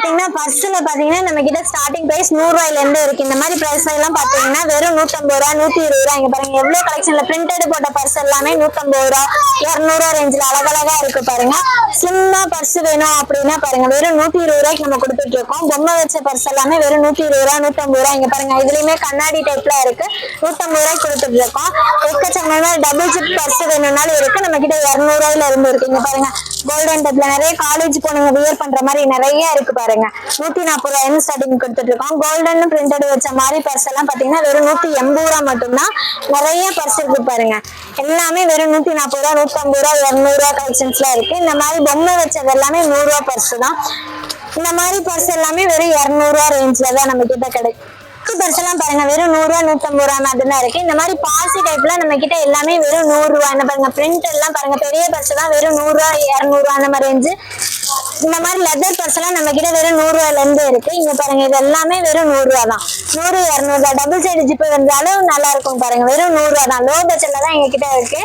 பாத்தீங்கன்னா பர்ஸ்ல பாத்தீங்கன்னா நம்ம கிட்ட ஸ்டார்டிங் பிரைஸ் நூறு ரூபாயில இருந்து இருக்கு. இந்த மாதிரி பிரைஸ் எல்லாம் பாத்தீங்கன்னா வெறும் நூத்தம்பது ரூபா நூத்தி இருபது ரூபா. இங்க பாருங்க எவ்வளவு கலெக்ஷன்ல பிரிண்டட் போட்ட பர்ஸ் எல்லாமே நூத்தம்பது ரூபா இருநூறு ரூபா ரேஞ்சில் அழகழகா இருக்கு பாருங்க. சிம்மா பர்ஸ் வேணும் அப்படின்னா பாருங்க வெறும் நூத்தி இருபது ரூபாய்க்கு நம்ம கொடுத்துட்டு இருக்கோம். பொம்மை வச்ச பர்ஸ் எல்லாமே வெறும் நூத்தி இருபது ரூபா நூத்தம்பது ரூபா. இங்க பாருங்க இதுலயுமே கண்ணாடி டைப்ல இருக்கு. நூத்தம்பது ரூபாய்க்கு கொடுத்துட்டு இருக்கோம். எக்கச்சக்கமான டபுள் ஜிப் பர்ஸ் வேணும்னாலும் இருக்கு. நம்ம கிட்ட இருநூறு ரூபாயில இருந்து இருக்கு. இங்க பாருங்க கோல்டன் டைப்ல நிறைய காலேஜ் போனவங்க வியர் பண்ற மாதிரி நிறைய இருக்கு பாருங்க. நூத்தி நாற்பது ரூபாய் ஸ்டார்டிங் கொடுத்துட்டு இருக்கோம். கோல்டன் பிரிண்டட் வச்ச மாதிரி பர்ஸ் எல்லாம் பாத்தீங்கன்னா வெறும் நூத்தி எண்பது ரூபா மட்டும்தான். நிறைய பர்ஸ் இருக்கு பாருங்க. எல்லாமே வெறும் நூத்தி நாற்பது ரூபா நூத்தம்பது ரூபா இருநூறு ரூபா கலெக்ஷன்ஸ்ல இருக்கு. இந்த மாதிரி பொம்மை வச்சது எல்லாமே நூறு ரூபா பர்ஸ் தான். இந்த மாதிரி பர்ஸ் எல்லாமே வெறும் இருநூறு ரூபா ரேஞ்ச்ல தான் நம்ம கிட்ட கிடைக்கும் பர்ஸ் எல்லாம் பாருங்க. வெறும் நூறு ரூபா நூத்தம்பது ரூபா மாதிரி தான் இருக்கு. இந்த மாதிரி பாசி டைப்ல நம்ம கிட்ட எல்லாமே வெறும் நூறு ரூபா. பாருங்க பிரிண்ட் எல்லாம் பாருங்க. பெரிய பர்ஸ் தான். வெறும் நூறு ரூபா அந்த மாதிரி ரேஞ்சு இந்த மாதிரி லெதர் பர்ஸ் எல்லாம் நம்ம கிட்ட வெறும் நூறு ரூபாயில இருந்து இருக்கு. இங்க பாருங்க இது எல்லாமே வெறும் நூறு ரூபா தான் நூறு இருநூறு டபுள் சைடு ஜிப்பு வந்தாலும் நல்லா இருக்கும் பாருங்க. வெறும் நூறு ரூபா தான் லோ பட்ஜெட்ல தான் எங்க கிட்ட இருக்கு.